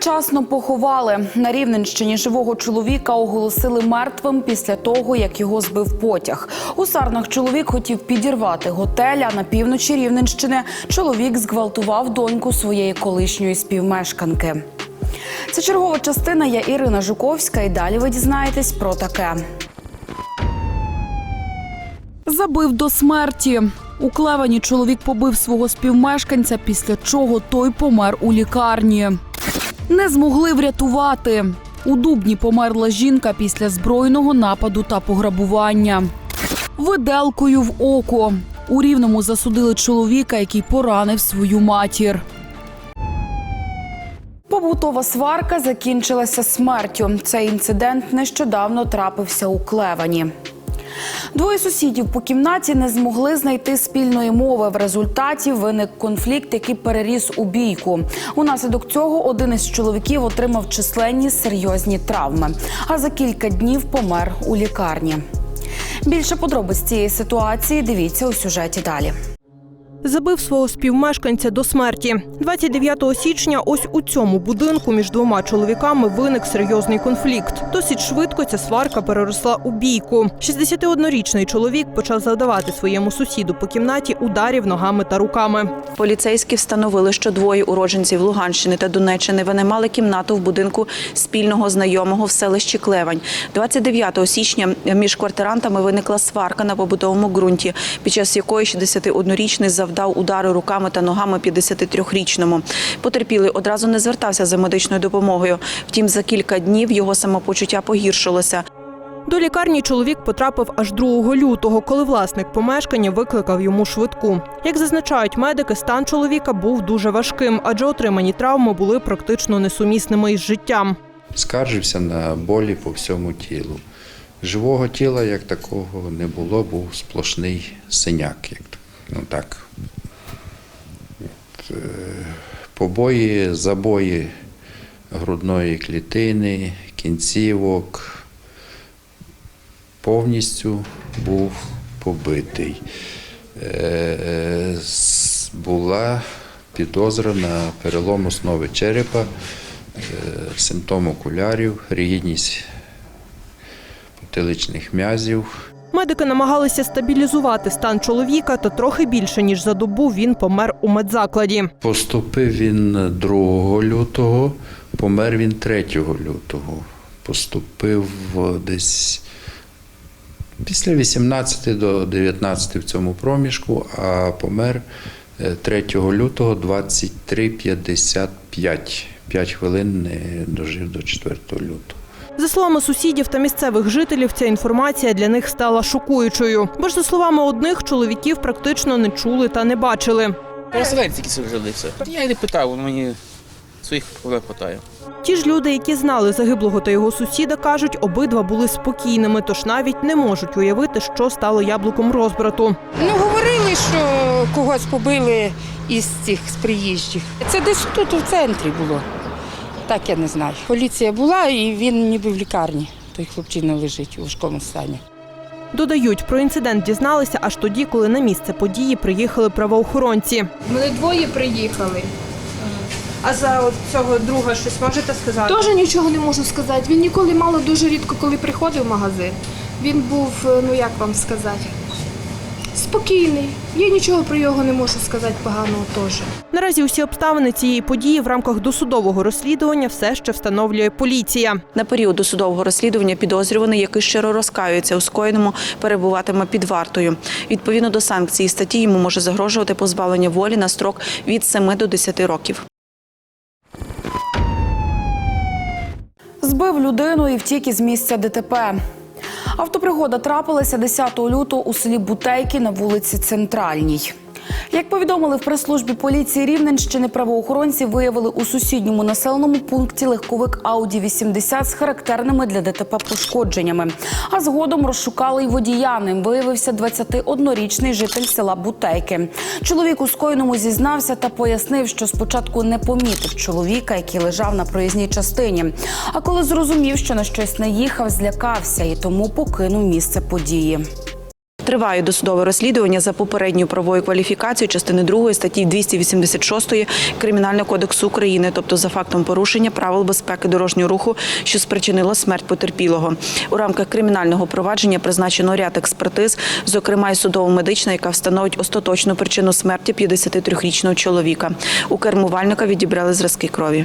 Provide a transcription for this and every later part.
Передчасно поховали на Рівненщині живого чоловіка оголосили мертвим після того, як його збив потяг. У Сарнах чоловік хотів підірвати готель. А на півночі Рівненщини чоловік зґвалтував доньку своєї колишньої співмешканки. Це чергова частина. Я Ірина Жуковська. І далі ви дізнаєтесь про таке. Забив до смерті. У Клевані чоловік побив свого співмешканця, після чого той помер у лікарні. Не змогли врятувати. У Дубні померла жінка після збройного нападу та пограбування. Виделкою в око. У Рівному засудили чоловіка, який поранив свою матір. Побутова сварка закінчилася смертю. Цей інцидент нещодавно трапився у Клевані. Двоє сусідів по кімнаті не змогли знайти спільної мови. В результаті виник конфлікт, який переріс у бійку. Унаслідок цього один із чоловіків отримав численні серйозні травми, а за кілька днів помер у лікарні. Більше подробиць цієї ситуації дивіться у сюжеті далі. Забив свого співмешканця до смерті. 29 січня ось у цьому будинку між двома чоловіками виник серйозний конфлікт. Досить швидко ця сварка переросла у бійку. 61-річний чоловік почав завдавати своєму сусіду по кімнаті ударів ногами та руками. Поліцейські встановили, що двоє уродженців Луганщини та Донеччини винаймали кімнату в будинку спільного знайомого в селищі Клевань. 29 січня між квартирантами виникла сварка на побутовому ґрунті, під час якої 61-річний завдав удари руками та ногами 53-річному. Потерпілий одразу не звертався за медичною допомогою. Втім, за кілька днів його самопочуття погіршилося. До лікарні чоловік потрапив аж 2 лютого, коли власник помешкання викликав йому швидку. Як зазначають медики, стан чоловіка був дуже важким, адже отримані травми були практично несумісними із життям. скаржився на болі по всьому тілу. Живого тіла як такого не було, був сплошний синяк. Як, ну так. Е, Побої, забої грудної клітини, кінцівок. Повністю був побитий. Е, Була підозра на перелом основи черепа, е, симптом окулярів, рігідність потиличних м'язів. Медики намагалися стабілізувати стан чоловіка, та трохи більше ніж за добу він помер у медзакладі. Поступив він 2 лютого, помер він 3 лютого. Поступив десь після 18 до 19 в цьому проміжку, а помер е, 3 лютого 23.55. 5 хвилин не дожив до 4 лютого. За словами сусідів та місцевих жителів, ця інформація для них стала шокуючою. Бо ж за словами одних, чоловіків практично не чули та не бачили. Переселенці які жили все. Я й не питав, мені своїх проблем хватає. Ті ж люди, які знали загиблого та його сусіда, кажуть, обидва були спокійними, тож навіть не можуть уявити, що стало яблуком розбрату. Ну, говорили, що когось побили із цих з приїжджих. Це десь тут у центрі було. Так я не знаю. Поліція була і він ніби в лікарні. Той хлопчина лежить у важкому стані. Додають, про інцидент дізналися аж тоді, коли на місце події приїхали правоохоронці. Вони двоє приїхали. А за от цього друга щось можете сказати? Теж нічого не можу сказати. Він ніколи мало дуже рідко, коли приходив в магазин. Він був, е, ну як вам сказати, спокійний. Я нічого про його не можу сказати поганого теж. Наразі усі обставини цієї події в рамках досудового розслідування все ще встановлює поліція. На період досудового розслідування підозрюваний, який щиро розкаюється у скоєному, перебуватиме під вартою. Відповідно до санкції статті йому може загрожувати позбавлення волі на строк від 7 до 10 років. Збив людину і втік із місця ДТП. Автопригода трапилася 10 лютого у селі Бутейки на вулиці Центральній. Як повідомили в прес-службі поліції Рівненщини, правоохоронці виявили у сусідньому населеному пункті легковик Ауді 80 з характерними для ДТП пошкодженнями. А згодом розшукали й водія. Ним виявився 21-річний житель села Бутейки. Чоловік у скоєному зізнався та пояснив, що спочатку не помітив чоловіка, який лежав на проїзній частині. А коли зрозумів, що на щось наїхав, злякався і тому покинув місце події. Триває досудове розслідування за попередньою правовою кваліфікацією частини 2 статті 286 Кримінального кодексу України, тобто за фактом порушення правил безпеки дорожнього руху, що спричинило смерть потерпілого. У рамках кримінального провадження призначено ряд експертиз, зокрема і судово-медична, яка встановить остаточну причину смерті 53-річного чоловіка. У кермувальника відібрали зразки крові.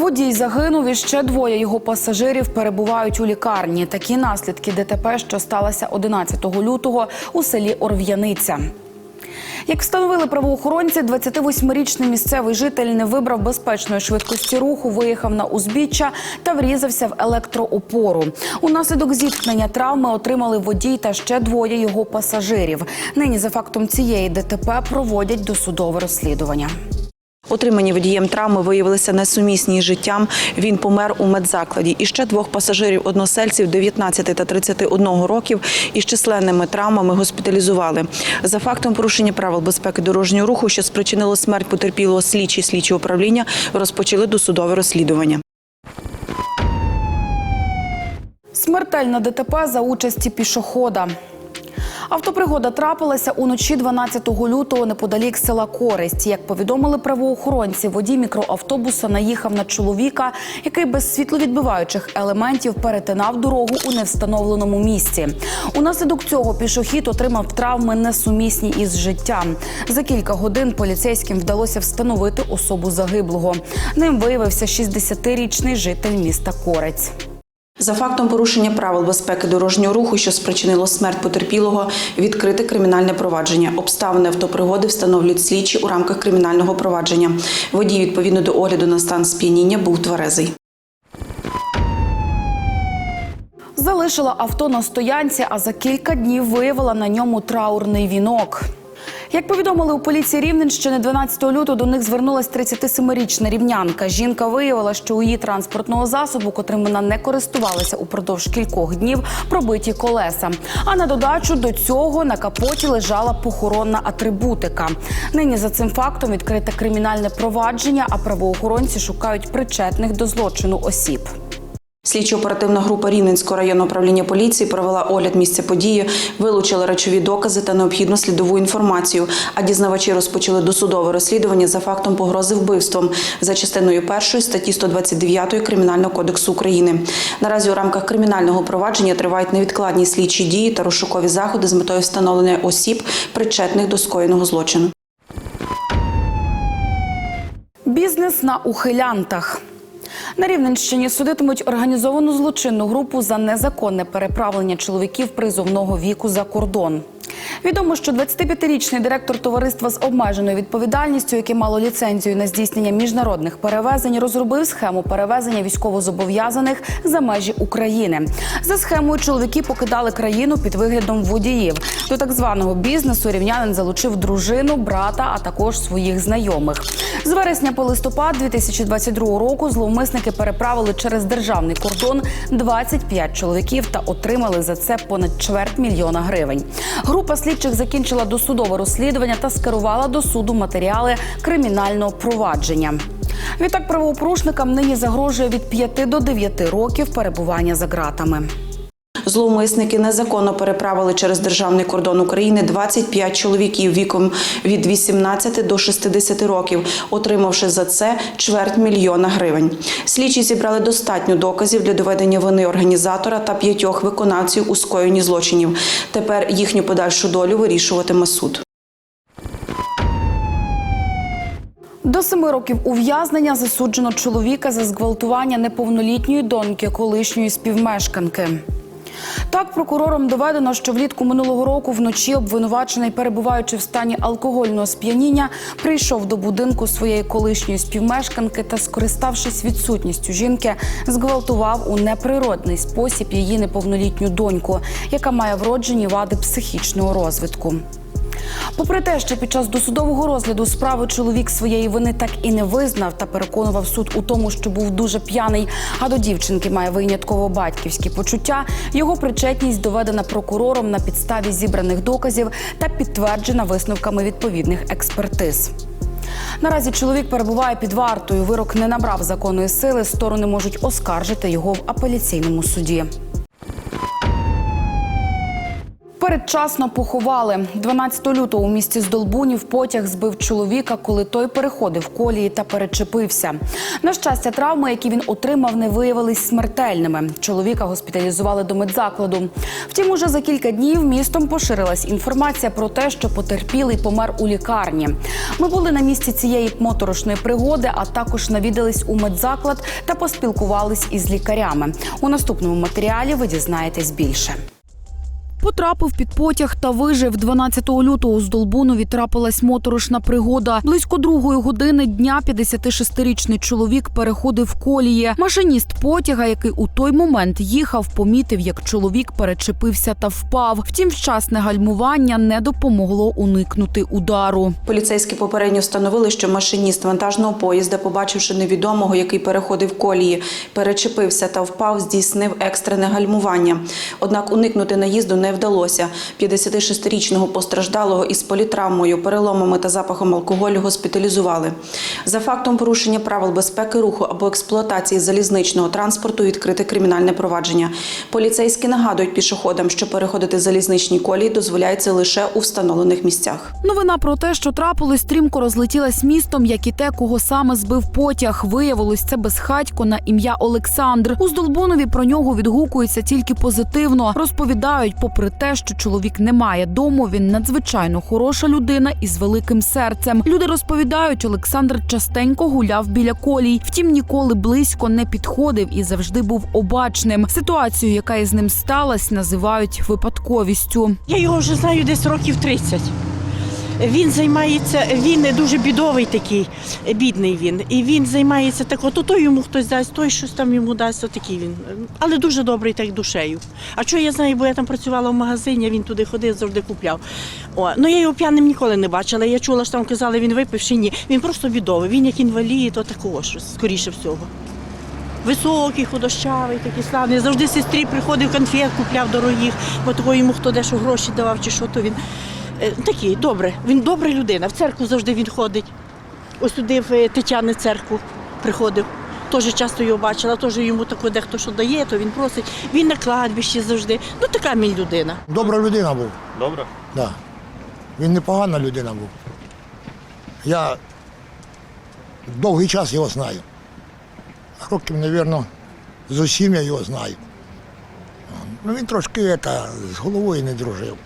Водій загинув і ще двоє його пасажирів перебувають у лікарні. Такі наслідки ДТП, що сталося 11 лютого у селі Орв'яниця. Як встановили правоохоронці, 28-річний місцевий житель не вибрав безпечної швидкості руху, виїхав на узбіччя та врізався в електроопору. Унаслідок зіткнення травми отримали водій та ще двоє його пасажирів. Нині за фактом цієї ДТП проводять досудове розслідування. Отримані водієм травми виявилися несумісні з життям. Він помер у медзакладі. І ще двох пасажирів односельців 19 та 31 років із численними травмами госпіталізували. За фактом порушення правил безпеки дорожнього руху, що спричинило смерть потерпілого слідчі слідчі управління, розпочали досудове розслідування. Смертельна ДТП за участі пішохода. Автопригода трапилася уночі 12 лютого неподалік села Користь. Як повідомили правоохоронці, водій мікроавтобуса наїхав на чоловіка, який без світловідбиваючих елементів перетинав дорогу у невстановленому місці. Унаслідок цього пішохід отримав травми несумісні із життям. За кілька годин поліцейським вдалося встановити особу загиблого. Ним виявився 60-річний житель міста Корець. За фактом порушення правил безпеки дорожнього руху, що спричинило смерть потерпілого, відкрите кримінальне провадження. Обставини автопригоди встановлюють слідчі у рамках кримінального провадження. Водій, відповідно до огляду на стан сп'яніння, був тверезий. Залишила авто на стоянці, а за кілька днів виявила на ньому траурний вінок. Як повідомили у поліції Рівненщини, 12 лютого до них звернулась 37-річна рівнянка. Жінка виявила, що у її транспортного засобу, котрим вона не користувалася упродовж кількох днів, пробиті колеса. А на додачу до цього на капоті лежала похоронна атрибутика. Нині за цим фактом відкрите кримінальне провадження, а правоохоронці шукають причетних до злочину осіб. Слідчо-оперативна група Рівненського районного управління поліції провела огляд місця події, вилучила речові докази та необхідну слідову інформацію. А дізнавачі розпочали досудове розслідування за фактом погрози вбивством за частиною першої статті 129 Кримінального кодексу України. Наразі у рамках кримінального провадження тривають невідкладні слідчі дії та розшукові заходи з метою встановлення осіб, причетних до скоєного злочину. Бізнес на ухилянтах. На Рівненщині судитимуть організовану злочинну групу за незаконне переправлення чоловіків призовного віку за кордон. Відомо, що 25-річний директор товариства з обмеженою відповідальністю, яке мало ліцензію на здійснення міжнародних перевезень, розробив схему перевезення військовозобов'язаних за межі України. За схемою чоловіки покидали країну під виглядом водіїв. До так званого бізнесу рівнянин залучив дружину, брата, а також своїх знайомих. З вересня по листопад 2022 року зловмисники переправили через державний кордон 25 чоловіків та отримали за це понад чверть мільйона гривень. Група слідчих закінчила досудове розслідування та скерувала до суду матеріали кримінального провадження. Відтак правопорушникам нині загрожує від 5 до 9 років перебування за ґратами. Зловмисники незаконно переправили через державний кордон України 25 чоловіків віком від 18 до 60 років, отримавши за це чверть мільйона гривень. Слідчі зібрали достатньо доказів для доведення вини організатора та п'ятьох виконавців у скоєнні злочинів. Тепер їхню подальшу долю вирішуватиме суд. До семи років ув'язнення засуджено чоловіка за зґвалтування неповнолітньої доньки колишньої співмешканки. Так, прокурором доведено, що влітку минулого року вночі обвинувачений, перебуваючи в стані алкогольного сп'яніння, прийшов до будинку своєї колишньої співмешканки та, скориставшись відсутністю жінки, зґвалтував у неприродний спосіб її неповнолітню доньку, яка має вроджені вади психічного розвитку. Попри те, що під час досудового розгляду справи чоловік своєї вини так і не визнав та переконував суд у тому, що був дуже п'яний, а до дівчинки має винятково батьківські почуття. Його причетність доведена прокурором на підставі зібраних доказів та підтверджена висновками відповідних експертиз. Наразі чоловік перебуває під вартою. Вирок не набрав законної сили. Сторони можуть оскаржити його в апеляційному суді. Передчасно поховали 12 лютого у місті Здолбунів потяг збив чоловіка, коли той переходив колії та перечепився. На щастя, травми, які він отримав, не виявились смертельними. Чоловіка госпіталізували до медзакладу. Втім, уже за кілька днів містом поширилась інформація про те, що потерпілий помер у лікарні. Ми були на місці цієї моторошної пригоди, а також навідались у медзаклад та поспілкувались із лікарями. У наступному матеріалі ви дізнаєтесь більше. Потрапив під потяг та вижив 12 лютого у Здолбунові трапилась моторошна пригода. Близько другої години дня 56-річний чоловік переходив колії. Машиніст потяга, який у той момент їхав, помітив, як чоловік перечепився та впав. Втім, вчасне гальмування не допомогло уникнути удару. Поліцейські попередньо встановили, що машиніст вантажного поїзда, побачивши невідомого, який переходив колії, перечепився та впав, здійснив екстрене гальмування. Однак уникнути наїзду не вдалося. 56-річного постраждалого із політравмою, переломами та запахом алкоголю госпіталізували. За фактом порушення правил безпеки руху або експлуатації залізничного транспорту відкрите кримінальне провадження. Поліцейські нагадують пішоходам, що переходити залізничні колії дозволяється лише у встановлених місцях. Новина про те, що трапилось, стрімко розлетілась містом, як і те, кого саме збив потяг. Виявилось, це безхатько на ім'я Олександр. У Здолбунові про нього відгукуються тільки позитивно. Розповідають, попри те, що чоловік не має дому, він надзвичайно хороша людина із великим серцем. Люди розповідають, Олександр частенько гуляв біля колій, втім ніколи близько не підходив і завжди був обачним. Ситуацію, яка із ним сталася, називають випадковістю. Я його вже знаю десь років 30. Він займається, він дуже бідовий такий, бідний він. І він займається так, от то йому хтось дасть, той щось там йому дасть, отакий він. Але дуже добрий так душею. А що я знаю, бо я там працювала в магазині, він туди ходив, завжди купляв. О, ну я його п'яним ніколи не бачила. Я чула, що там казали, він випивши, ні. Він просто бідовий. Він як інвалід, такого щось, скоріше всього. Високий, худощавий, такий славний. Завжди сестрі приходив, конфет купляв дорогих, бо того йому хто дещо гроші давав чи що, то він такий добре. Він добра людина. В церкву завжди він ходить. Ось туди в е, Тетяни церкву приходив. Теж часто його бачила, теж йому тако дехто що дає, то він просить. Він на кладбищі завжди. Ну така мій людина. Добра людина був. Добре? Да. Він непогана людина був. Я довгий час його знаю. Років, мабуть, з усім я його знаю. Ну, він трошки ета, з головою не дружив.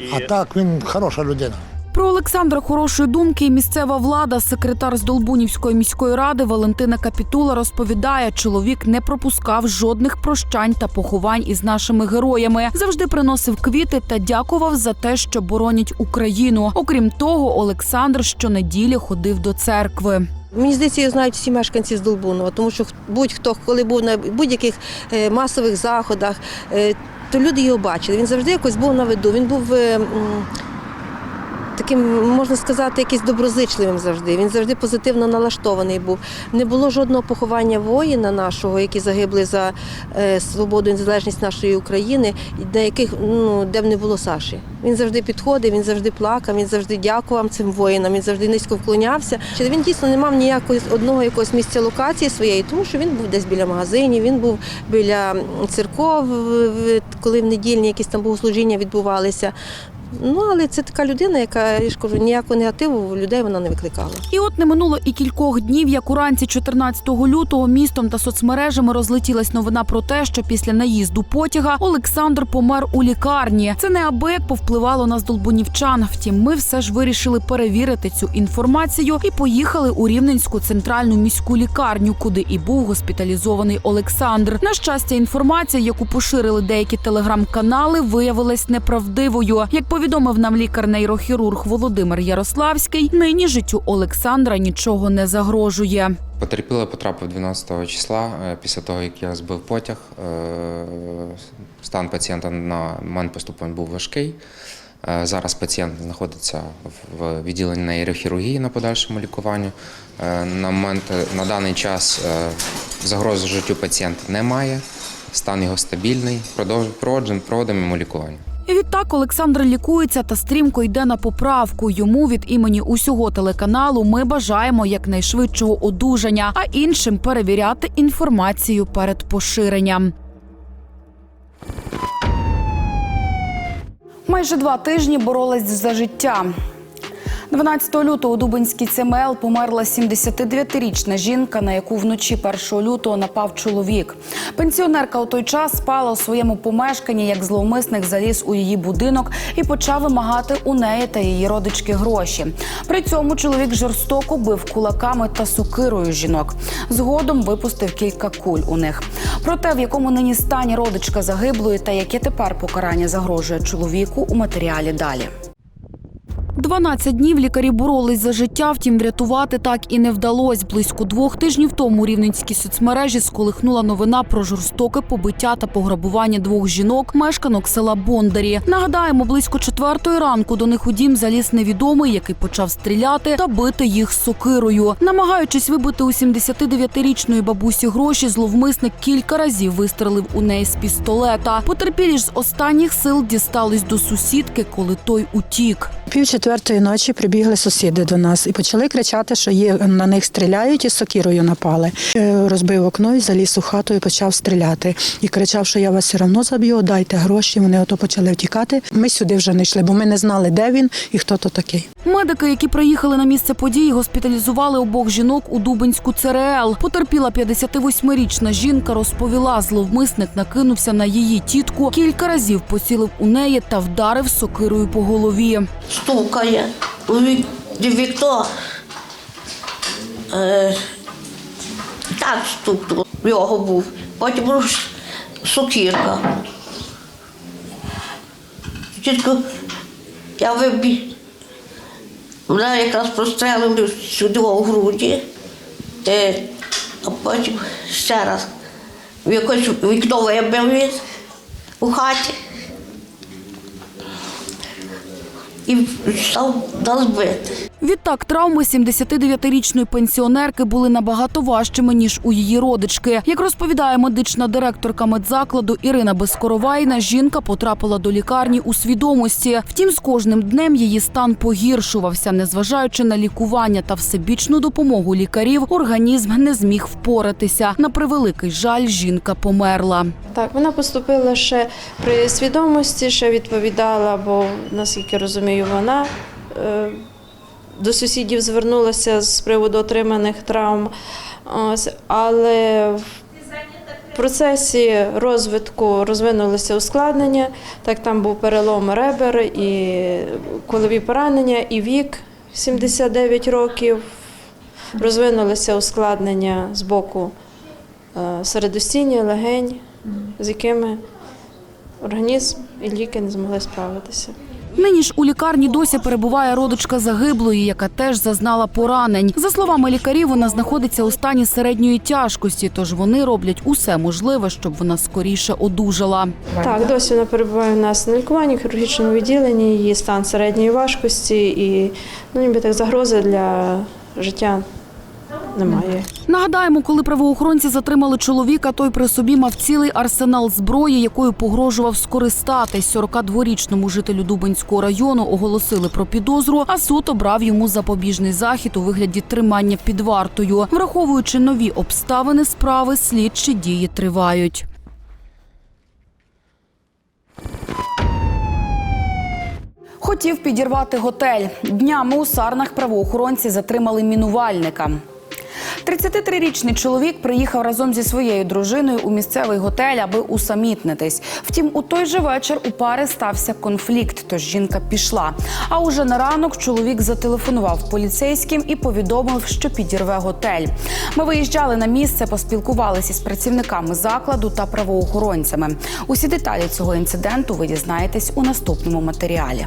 І А так він хороша людина. Про Олександра хорошої думки і місцева влада, секретар Здолбунівської міської ради Валентина Капітула розповідає, чоловік не пропускав жодних прощань та поховань із нашими героями. Завжди приносив квіти та дякував за те, що боронять Україну. Окрім того, Олександр щонеділі ходив до церкви. Мені здається, його знають всі мешканці з Долбунова, тому що будь-хто, коли був на будь-яких е, масових заходах, е, то люди його бачили. Він завжди якось був на виду. Він був е, таким, можна сказати, якийсь доброзичливим завжди. Він завжди позитивно налаштований був. Не було жодного поховання воїна нашого, які загибли за е, свободу і незалежність нашої України, на яких ну де б не було Саші. Він завжди підходив, він завжди плакав, він завжди дякував цим воїнам, він завжди низько вклонявся. Чи він дійсно не мав ніякого одного якогось місця локації своєї, тому що він був десь біля магазинів, він був біля церков, коли в недільні якісь там богослужіння відбувалися. Ну, але це така людина, яка я ж кажу, ніякого негативу в людей вона не викликала. І от не минуло і кількох днів, як уранці 14 лютого містом та соцмережами розлетілась новина про те, що після наїзду потяга Олександр помер у лікарні. Це неабияк повпливало на здолбунівчан. Втім, ми все ж вирішили перевірити цю інформацію і поїхали у Рівненську центральну міську лікарню, куди і був госпіталізований Олександр. На щастя, інформація, яку поширили деякі телеграм-канали, виявилась неправдивою. Як повідомив нам лікар-нейрохірург Володимир Ярославський, нині життю Олександра нічого не загрожує. Потерпілий потрапив 12 числа е, після того, як я збив потяг. Е, Стан пацієнта на момент поступлення був важкий. Е, Зараз пацієнт знаходиться в відділенні нейрохірургії на подальшому лікуванню. Е, На момент на даний час загрози життю пацієнта немає. Стан його стабільний. Продовж- Проводимо проводимо йому лікування. Відтак Олександр лікується та стрімко йде на поправку. Йому від імені усього телеканалу ми бажаємо якнайшвидшого одужання, а іншим перевіряти інформацію перед поширенням. Майже два тижні боролась за життя. 12 лютого у Дубинській ЦМЛ померла 79-річна жінка, на яку вночі 1 лютого напав чоловік. Пенсіонерка у той час спала у своєму помешканні, як зловмисник заліз у її будинок і почав вимагати у неї та її родички гроші. При цьому чоловік жорстоко бив кулаками та сокирою жінок. Згодом випустив кілька куль у них. Про те, в якому нині стані родичка загиблої та яке тепер покарання загрожує чоловіку у матеріалі далі. 12 днів лікарі боролись за життя, втім врятувати так і не вдалось. Близько двох тижнів тому у рівненській соцмережі сколихнула новина про жорстоке побиття та пограбування двох жінок, мешканок села Бондарі. Нагадаємо, близько четвертої ранку до них у дім заліз невідомий, який почав стріляти та бити їх сокирою. Намагаючись вибити у 79-річної бабусі гроші, зловмисник кілька разів вистрелив у неї з пістолета. Потерпілі ж з останніх сил дістались до сусідки, коли той утік. Пів четвертої ночі прибігли сусіди до нас і почали кричати, що є на них стріляють і сокірою напали. Е, Розбив окно і заліз у хату і почав стріляти. І кричав, що я вас все одно заб'ю, дайте гроші. Вони ото почали втікати. Ми сюди вже не йшли, бо ми не знали, де він і хто то такий. Медики, які приїхали на місце події, госпіталізували обох жінок у Дубинську ЦРЛ. Потерпіла 58-річна жінка, розповіла, зловмисник накинувся на її тітку, кілька разів поцілив у неї та вдарив сокирою по голові. Стукає у вік- вікно. Е, так стукнув, в його був. Потім ж сокірка. Тільки я вибіг. Мене якраз прострелили сюди у груді, а потім ще раз. В якось вікно вибив у хаті. І став нас бити. Відтак травми 79-річної пенсіонерки були набагато важчими ніж у її родички. Як розповідає медична директорка медзакладу Ірина Безкоровайна, жінка потрапила до лікарні у свідомості. Втім, з кожним днем її стан погіршувався. Незважаючи на лікування та всебічну допомогу лікарів, організм не зміг впоратися. На превеликий жаль, жінка померла. Так, вона поступила ще при свідомості, ще відповідала, бо наскільки розумію, вона е, до сусідів звернулася з приводу отриманих травм. Але в процесі розвитку розвинулися ускладнення. Так, там був перелом ребер, і колові поранення, і вік 79 років. Розвинулися ускладнення з боку е, середостіння, легень, з якими організм і ліки не змогли справитися. Нині ж у лікарні досі перебуває родичка загиблої, яка теж зазнала поранень. За словами лікарів, вона знаходиться у стані середньої тяжкості, тож вони роблять усе можливе, щоб вона скоріше одужала. Так, досі вона перебуває у нас на лікуванні в хірургічному відділенні, її стан середньої важкості і ну, ніби так загрози для життя немає. Нагадаємо, коли правоохоронці затримали чоловіка, той при собі мав цілий арсенал зброї, якою погрожував скористатись. 42-річному жителю Дубинського району оголосили про підозру, а суд обрав йому запобіжний захід у вигляді тримання під вартою. Враховуючи нові обставини справи, слідчі дії тривають. Хотів підірвати готель. Днями у Сарнах правоохоронці затримали мінувальника. 33-річний чоловік приїхав разом зі своєю дружиною у місцевий готель, аби усамітнитись. Втім, у той же вечір у пари стався конфлікт, тож жінка пішла. А уже на ранок чоловік зателефонував поліцейським і повідомив, що підірве готель. Ми виїжджали на місце, поспілкувалися з працівниками закладу та правоохоронцями. Усі деталі цього інциденту ви дізнаєтесь у наступному матеріалі.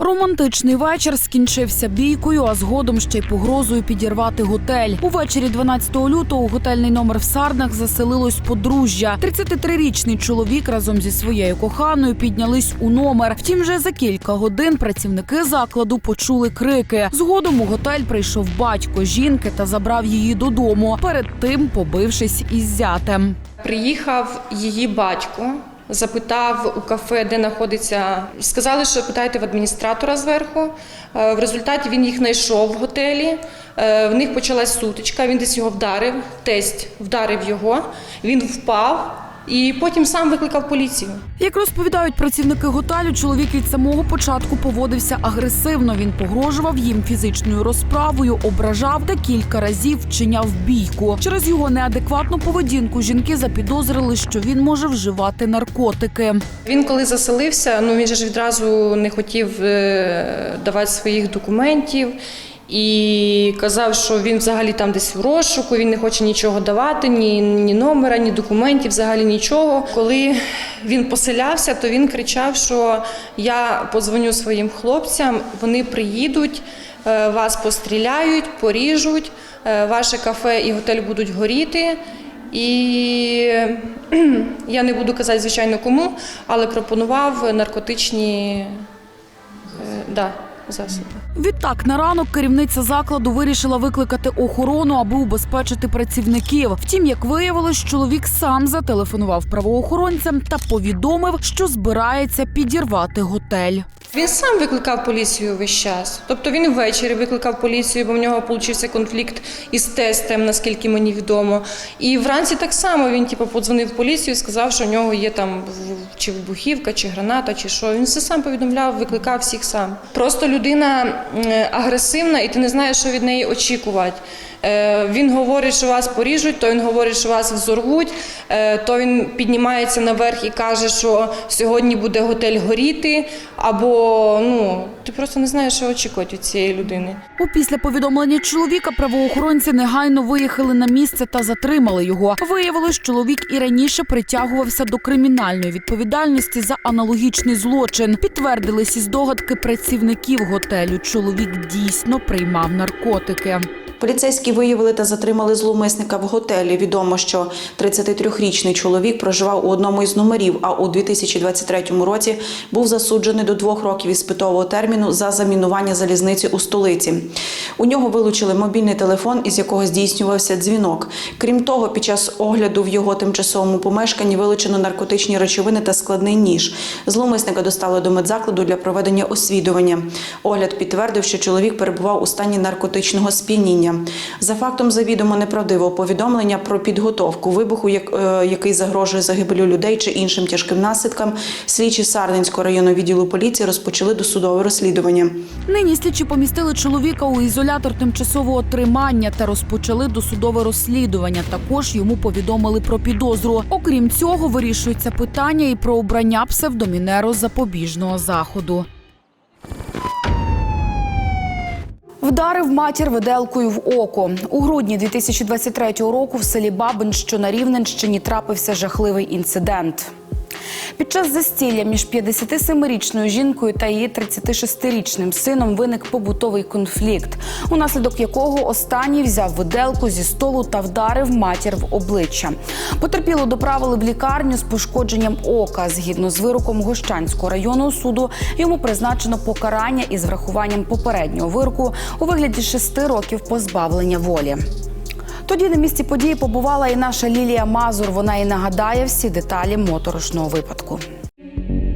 Романтичний вечір скінчився бійкою, а згодом ще й погрозою підірвати готель. Увечері 12 лютого у готельний номер в Сарнах заселилось подружжя. 33-річний чоловік разом зі своєю коханою піднялись у номер. Втім, вже за кілька годин працівники закладу почули крики. Згодом у готель прийшов батько жінки та забрав її додому. Перед тим побившись із зятем. Приїхав її батько, запитав у кафе, де знаходиться. Сказали, що питайте в адміністратора зверху. Е, В результаті він їх знайшов в готелі. Е, В них почалась сутичка. Він десь його вдарив. Тесть вдарив його. Він впав. І потім сам викликав поліцію. Як розповідають працівники готелю, чоловік від самого початку поводився агресивно. Він погрожував їм фізичною розправою, ображав та кілька разів вчиняв бійку. Через його неадекватну поведінку жінки запідозрили, що він може вживати наркотики. Він коли заселився, ну він же ж відразу не хотів е, давати своїх документів. І казав, що він взагалі там десь в розшуку, він не хоче нічого давати, ні, ні номера, ні документів, взагалі нічого. Коли він поселявся, то він кричав, що я подзвоню своїм хлопцям, вони приїдуть, е, вас постріляють, поріжуть, е, ваше кафе і готель будуть горіти. І я не буду казати, звичайно, кому, але пропонував наркотичні е, да, засоби. Відтак на ранок керівниця закладу вирішила викликати охорону, аби убезпечити працівників. Втім, як виявилось, чоловік сам зателефонував правоохоронцям та повідомив, що збирається підірвати готель. Він сам викликав поліцію весь час. Тобто він ввечері викликав поліцію, бо в нього получився конфлікт із тестем, наскільки мені відомо. І вранці так само він типу, подзвонив поліцію і сказав, що в нього є там чи вибухівка, чи граната, чи що. Він все сам повідомляв, викликав всіх сам. Просто людина агресивна, і ти не знаєш, що від неї очікувати. Е, Він говорить, що вас поріжуть, то він говорить, що вас взорвуть, е, то він піднімається наверх і каже, що сьогодні буде готель горіти, або ну ти просто не знаєш, що очікувати від цієї людини. Опісля повідомлення чоловіка правоохоронці негайно виїхали на місце та затримали його. Виявилось, чоловік і раніше притягувався до кримінальної відповідальності за аналогічний злочин. Підтвердились здогадки працівників готелю. Чоловік дійсно приймав наркотики. Поліцейські виявили та затримали зловмисника в готелі. Відомо, що 33-річний чоловік проживав у одному із номерів, а у 2023 році був засуджений до двох років іспитового терміну за замінування залізниці у столиці. У нього вилучили мобільний телефон, із якого здійснювався дзвінок. Крім того, під час огляду в його тимчасовому помешканні вилучено наркотичні речовини та складний ніж. Зловмисника достали до медзакладу для проведення освідування. Огляд підтвердив, що чоловік перебував у стані наркотичного сп'яніння. За фактом завідомо неправдивого повідомлення про підготовку вибуху, як- е, який загрожує загибелю людей чи іншим тяжким наслідкам, слідчі Сарненського районного відділу поліції розпочали досудове розслідування. Нині слідчі помістили чоловіка у ізолятор тимчасового тримання та розпочали досудове розслідування. Також йому повідомили про підозру. Окрім цього, вирішується питання і про обрання псевдомінеру запобіжного заходу. Вдарив матір виделкою в око. У грудні 2023 року в селі Бабин, що на Рівненщині, трапився жахливий інцидент. Під час застілля між 57-річною жінкою та її 36-річним сином виник побутовий конфлікт, унаслідок якого останній взяв виделку зі столу та вдарив матір в обличчя. Потерпіло доправили в лікарню з пошкодженням ока. Згідно з вироком Гощанського районного суду, йому призначено покарання із врахуванням попереднього вироку у вигляді шести років позбавлення волі. Тоді на місці події побувала і наша Лілія Мазур. Вона і нагадає всі деталі моторошного випадку.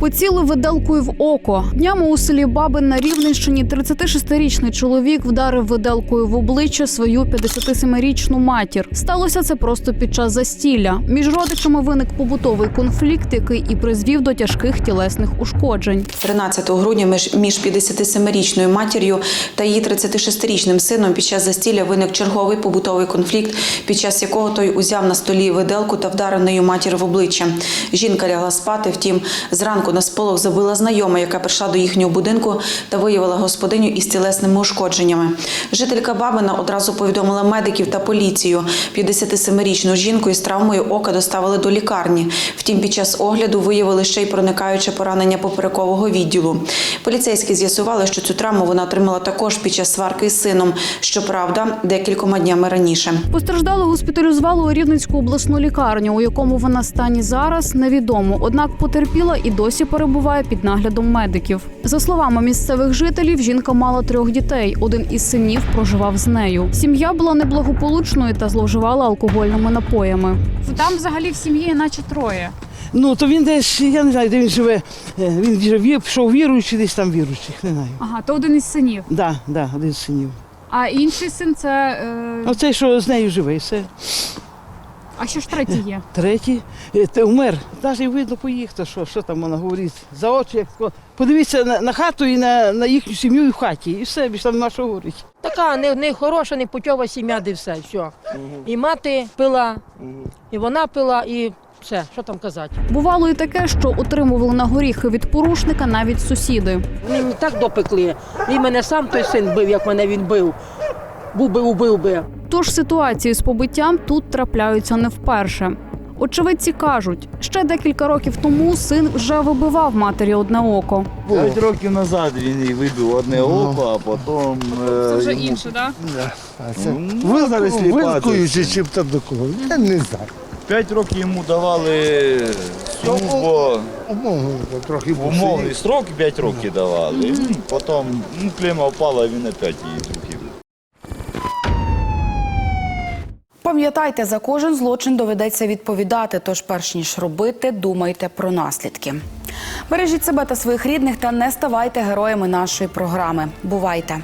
Поцілив виделкою в око. Днями у селі Бабин на Рівненщині 36-річний чоловік вдарив виделкою в обличчя свою 57-річну матір. Сталося це просто під час застілля. Між родичами виник побутовий конфлікт, який і призвів до тяжких тілесних ушкоджень. 13 грудня між між 57-річною матір'ю та її 36-річним сином під час застілля виник черговий побутовий конфлікт, під час якого той узяв на столі виделку та вдарив нею матір в обличчя. Жінка лягла спати. Втім, зранку на сполох забила знайома, яка прийшла до їхнього будинку та виявила господиню із тілесними ушкодженнями. Жителька Бабина одразу повідомила медиків та поліцію. 57-річну жінку із травмою ока доставили до лікарні. Втім, під час огляду виявили ще й проникаюче поранення поперекового відділу. Поліцейські з'ясували, що цю травму вона отримала також під час сварки з сином. Щоправда, декількома днями раніше. Постраждалу госпіталізували у Рівненську обласну лікарню, у якому вона стані зараз, невідомо. Однак потерпіла і досі перебуває під наглядом медиків. За словами місцевих жителів, жінка мала трьох дітей. Один із синів проживав з нею. Сім'я була неблагополучною та зловживала алкогольними напоями. Там взагалі в сім'ї, наче троє. Ну, то він десь, я не знаю, де він живе. Е, Він вже пішов віруючий, десь там віруючих, не знаю. Ага, то один із синів. Так, да, да, один з синів. А інший син це. Е... Оцей, що з нею живе, все. А що ж третій є? Третій е, те вмер. Навіть видно по їх, то що, що там вона говорить. За очі, як подивіться на, на хату і на, на їхню сім'ю і в хаті. І все, більше там що говорити. Така не, не хороша, не путьова сім'я, де все. все. І мати пила, і вона пила, і все, що там казати. Бувало і таке, що отримували на горіхи від порушника навіть сусіди. Вони мені так допекли. Він мене сам той син бив, як мене він бив. Був би, убив би. Тож ситуації з побиттям тут трапляються не вперше. Очевидці кажуть, ще декілька років тому син вже вибивав матері одне око. П'ять років назад він їй вибив одне око, а потім. Це вже інше, так? Ви зараз Вилкуючи чим там до кого. Я не знаю. П'ять років йому давали службу, Умовно, трохи умовний строк, п'ять років давали. Потім ну, клема впала, він опять її Пам'ятайте, за кожен злочин доведеться відповідати. Тож, перш ніж робити, думайте про наслідки. Бережіть себе та своїх рідних та не ставайте героями нашої програми. Бувайте!